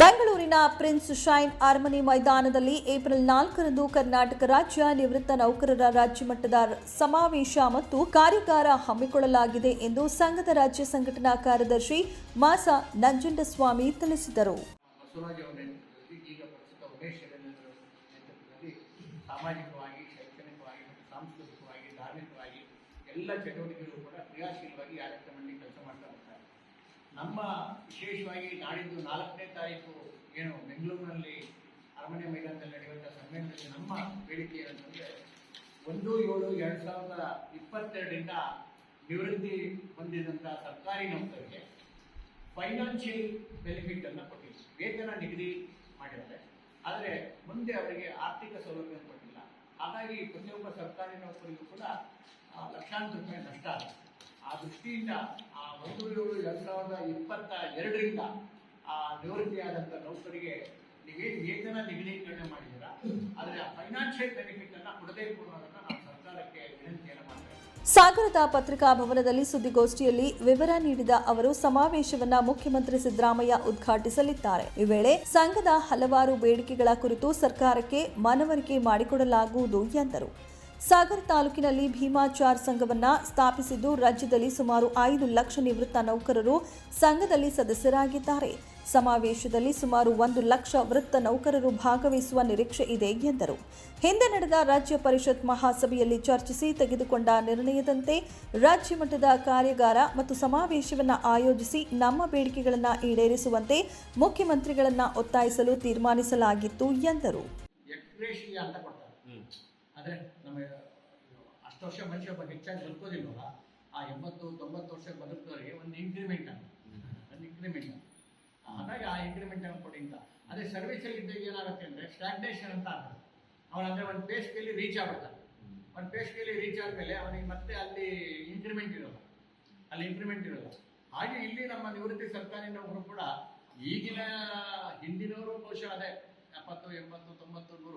ಬೆಂಗಳೂರಿನ prince shine ಅರಮನೆ ಮೈದಾನದಲ್ಲಿ ಏಪ್ರಿಲ್ ನಾಲ್ಕರಂದು ಕರ್ನಾಟಕ ರಾಜ್ಯ ನಿವೃತ್ತ ನೌಕರರ ರಾಜ್ಯ ಮಟ್ಟದ ಸಮಾವೇಶ ಮತ್ತು ಕಾರ್ಯಾಗಾರ ಹಮ್ಮಿಕೊಳ್ಳಲಾಗಿದೆ ಎಂದು ಸಂಘದ ರಾಜ್ಯ ಸಂಘಟನಾ ಕಾರ್ಯದರ್ಶಿ ಮಾಸ ನಂಜುಂಡಸ್ವಾಮಿ ತಿಳಿಸಿದರು. ಎಲ್ಲ ಚಟುವಟಿಕೆಗಳು ಕೂಡ ಕ್ರಿಯಾಶೀಲವಾಗಿ ಮಂಡಳಿ ಕೆಲಸ ನಮ್ಮ ವಿಶೇಷವಾಗಿ ನಾಡಿದ್ದು ನಾಲ್ಕನೇ ತಾರೀಕು ಏನು ಬೆಂಗಳೂರಿನಲ್ಲಿ ಅರಮನೆ ಮೈದಾನದಲ್ಲಿ ನಡೆಯುವಂಥ ಸಮ್ಮೇಳನದಲ್ಲಿ ನಮ್ಮ ಬೇಡಿಕೆ ಏನಂತಂದರೆ ಒಂದು ಏಳು ಎರಡು ಸಾವಿರದ ಇಪ್ಪತ್ತೆರಡರಿಂದ ನಿವೃತ್ತಿ ಹೊಂದಿದಂಥ ಸರ್ಕಾರಿ ನೌಕರಿಗೆ ಫೈನಾನ್ಷಿಯಲ್ ಬೆನಿಫಿಟ್ ಅನ್ನ ಕೊಟ್ಟಿಲ್ಲ ವೇತನ ನಿಗದಿ ಮಾಡಿದ್ದಾರೆ. ಆದರೆ ಮುಂದೆ ಅವರಿಗೆ ಆರ್ಥಿಕ ಸೌಲಭ್ಯ ಕೊಟ್ಟಿಲ್ಲ. ಹಾಗಾಗಿ ಪ್ರತಿಯೊಬ್ಬ ಸರ್ಕಾರಿ ನೌಕರಿಗೂ ಕೂಡ ಲಕ್ಷಾಂತರ ರೂಪಾಯಿ ನಷ್ಟ ಆಗುತ್ತೆ. ಆ ದೃಷ್ಟಿಯಿಂದ ಆ ಒಂದು ಏಳು ಎರಡು ಸಾವಿರದ ಇಪ್ಪತ್ತ ಎರಡರಿಂದ ಆ ನಿವೃತ್ತಿಯಾದಂತ ನೌಕರಿಗೆ ನೀವೇನು ವೇತನ ನಿಗದೀಕರಣ ಮಾಡಿದ್ದೀರಾ? ಆದರೆ ಆ ಫೈನಾನ್ಷಿಯಲ್ ಬೆನಿಫಿಟ್ ಅನ್ನ ಕೊಡಬೇಕು ಅನ್ನೋದನ್ನ ನಾವು ಸರ್ಕಾರಕ್ಕೆ ವಿನಂತಿಯನ್ನು ಮಾಡ್ತೇವೆ ಸಾಗರದ ಪತ್ರಿಕಾ ಭವನದಲ್ಲಿ ಸುದ್ದಿಗೋಷ್ಠಿಯಲ್ಲಿ ವಿವರ ನೀಡಿದ ಅವರು, ಸಮಾವೇಶವನ್ನ ಮುಖ್ಯಮಂತ್ರಿ ಸಿದ್ದರಾಮಯ್ಯ ಉದ್ಘಾಟಿಸಲಿದ್ದಾರೆ. ಈ ವೇಳೆ ಸಂಘದ ಹಲವಾರು ಬೇಡಿಕೆಗಳ ಕುರಿತು ಸರ್ಕಾರಕ್ಕೆ ಮನವರಿಕೆ ಮಾಡಿಕೊಡಲಾಗುವುದು ಎಂದರು. ಸಾಗರ ತಾಲೂಕಿನಲ್ಲಿ ಭೀಮಾಚಾರ್ ಸಂಘವನ್ನು ಸ್ಥಾಪಿಸಿದ್ದು ರಾಜ್ಯದಲ್ಲಿ ಸುಮಾರು ಐದು ಲಕ್ಷ ನಿವೃತ್ತ ನೌಕರರು ಸಂಘದಲ್ಲಿ ಸದಸ್ಯರಾಗಿದ್ದಾರೆ. ಸಮಾವೇಶದಲ್ಲಿ ಸುಮಾರು ಒಂದು ಲಕ್ಷ ವೃತ್ತ ನೌಕರರು ಭಾಗವಹಿಸುವ ನಿರೀಕ್ಷೆ ಇದೆ ಎಂದರು. ಹಿಂದೆ ನಡೆದ ರಾಜ್ಯ ಪರಿಷತ್ ಮಹಾಸಭೆಯಲ್ಲಿ ಚರ್ಚಿಸಿ ತೆಗೆದುಕೊಂಡ ನಿರ್ಣಯದಂತೆ ರಾಜ್ಯ ಮಟ್ಟದ ಕಾರ್ಯಾಗಾರ ಮತ್ತು ಸಮಾವೇಶವನ್ನು ಆಯೋಜಿಸಿ ನಮ್ಮ ಬೇಡಿಕೆಗಳನ್ನು ಈಡೇರಿಸುವಂತೆ ಮುಖ್ಯಮಂತ್ರಿಗಳನ್ನು ಒತ್ತಾಯಿಸಲು ತೀರ್ಮಾನಿಸಲಾಗಿತ್ತು ಎಂದರು. ಎಕ್ಸ್ಪ್ರೇಷನ್ ನಮಗೆ ಅಷ್ಟು ವರ್ಷ ಮನುಷ್ಯ ಒಬ್ಬ ಹೆಚ್ಚಾಗಿ ಬದುಕೋದಿಲ್ವಲ್ಲ ಆ ಎಂಬತ್ತು ತೊಂಬತ್ತು ವರ್ಷ ಬದುಕೋರಿಗೆ ಒಂದು ಇಂಕ್ರಿಮೆಂಟ್ ಅಂತ ಒಂದು ಇಂಕ್ರಿಮೆಂಟ್ ಹಾಗಾಗಿ ಆ ಇಂಕ್ರಿಮೆಂಟ್ ಅನ್ನು ಕೊಡಿ ಅಂತ. ಅದೇ ಸರ್ವಿಸಲ್ಲಿ ಇದ್ದಾಗ ಏನಾಗುತ್ತೆ ಅಂದರೆ ಸ್ಟ್ಯಾಗ್ನೇಷನ್ ಅಂತ ಆಗುತ್ತೆ. ಅವನು ಅಂದರೆ ಒಂದು ಪೇ ಸ್ಕೇಲಿ ರೀಚ್ ಆಗ್ಬಿಡ್ತಾನೆ. ಒಂದು ಪೇ ಸ್ಕೇಲಿ ರೀಚ್ ಆದಮೇಲೆ ಅವನಿಗೆ ಮತ್ತೆ ಅಲ್ಲಿ ಇಂಕ್ರಿಮೆಂಟ್ ಇರೋಲ್ಲ. ಅಲ್ಲಿ ಇಂಕ್ರಿಮೆಂಟ್ ಇರೋಲ್ಲ. ಹಾಗೆ ಇಲ್ಲಿ ನಮ್ಮ ನಿವೃತ್ತಿ ಸರ್ಕಾರಿನವರು ಕೂಡ ಈಗಿನ ಹಿಂದಿನವರು ಬಹುಶಃ ಅದೇ ಎಪ್ಪತ್ತು ಎಂಬತ್ತು ತೊಂಬತ್ತು ನೂರು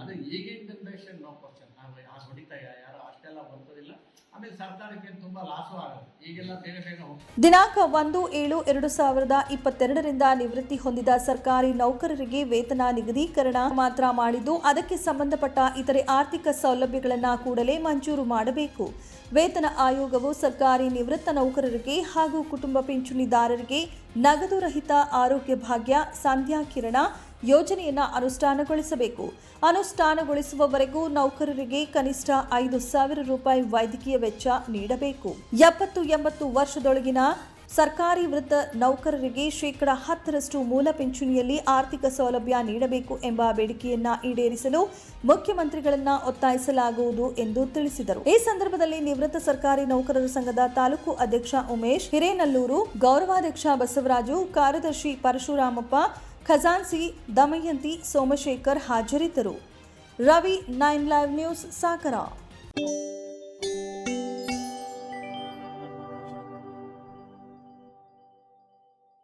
ಅದು ಈಗಿನ ಜನರೇಷನ್ ನೋ ಕ್ವಶನ್ ಅದು ಹೊಡಿತಾ ಯಾರು ಅಷ್ಟೆಲ್ಲ ಬರ್ತದಿಲ್ಲ. ಆಮೇಲೆ ಸರ್ಕಾರಕ್ಕೆ ತುಂಬಾ ಲಾಸು ಆಗಲ್ಲ ಈಗೆಲ್ಲ ಬೇಗ ಬೇಗ ದಿನಾಂಕ ಒಂದು, ಏಳು, ಎರಡು ಸಾವಿರದ ಇಪ್ಪತ್ತೆರಡರಿಂದ ನಿವೃತ್ತಿ ಹೊಂದಿದ ಸರ್ಕಾರಿ ನೌಕರರಿಗೆ ವೇತನ ನಿಗದೀಕರಣ ಮಾತ್ರ ಮಾಡಿದ್ದು, ಅದಕ್ಕೆ ಸಂಬಂಧಪಟ್ಟ ಇತರೆ ಆರ್ಥಿಕ ಸೌಲಭ್ಯಗಳನ್ನು ಕೂಡಲೇ ಮಂಜೂರು ಮಾಡಬೇಕು. ವೇತನ ಆಯೋಗವು ಸರ್ಕಾರಿ ನಿವೃತ್ತ ನೌಕರರಿಗೆ ಹಾಗೂ ಕುಟುಂಬ ಪಿಂಚಣಿದಾರರಿಗೆ ನಗದು ರಹಿತ ಆರೋಗ್ಯ ಭಾಗ್ಯ ಸಂಧ್ಯಾ ಕಿರಣ ಯೋಜನೆಯನ್ನ ಅನುಷ್ಠಾನಗೊಳಿಸಬೇಕು. ಅನುಷ್ಠಾನಗೊಳಿಸುವವರೆಗೂ ನೌಕರರಿಗೆ ಕನಿಷ್ಠ ಐದು ಸಾವಿರ ರೂಪಾಯಿ ವೈದ್ಯಕೀಯ ವೆಚ್ಚ ನೀಡಬೇಕು. ಎಪ್ಪತ್ತು ಎಂಬತ್ತು ವರ್ಷದೊಳಗಿನ ಸರ್ಕಾರಿ ವೃತ್ತ ನೌಕರರಿಗೆ ಶೇಕಡ ಹತ್ತರಷ್ಟು ಮೂಲ ಪಿಂಚಣಿಯಲ್ಲಿ ಆರ್ಥಿಕ ಸೌಲಭ್ಯ ನೀಡಬೇಕು ಎಂಬ ಬೇಡಿಕೆಯನ್ನ ಈಡೇರಿಸಲು ಮುಖ್ಯಮಂತ್ರಿಗಳನ್ನ ಒತ್ತಾಯಿಸಲಾಗುವುದು ಎಂದು ತಿಳಿಸಿದರು. ಈ ಸಂದರ್ಭದಲ್ಲಿ ನಿವೃತ್ತ ಸರ್ಕಾರಿ ನೌಕರರ ಸಂಘದ ತಾಲೂಕು ಅಧ್ಯಕ್ಷ ಉಮೇಶ್, ಹಿರೇನಲ್ಲೂರು ಗೌರವಾಧ್ಯಕ್ಷ ಬಸವರಾಜು, ಕಾರ್ಯದರ್ಶಿ ಪರಶುರಾಮಪ್ಪ ಖಜಾನ್ಸಿ ದಮಯಂತಿ ಸೋಮಶೇಖರ್ ಹಾಜರಿದ್ದರು Ravi nine live news Sagara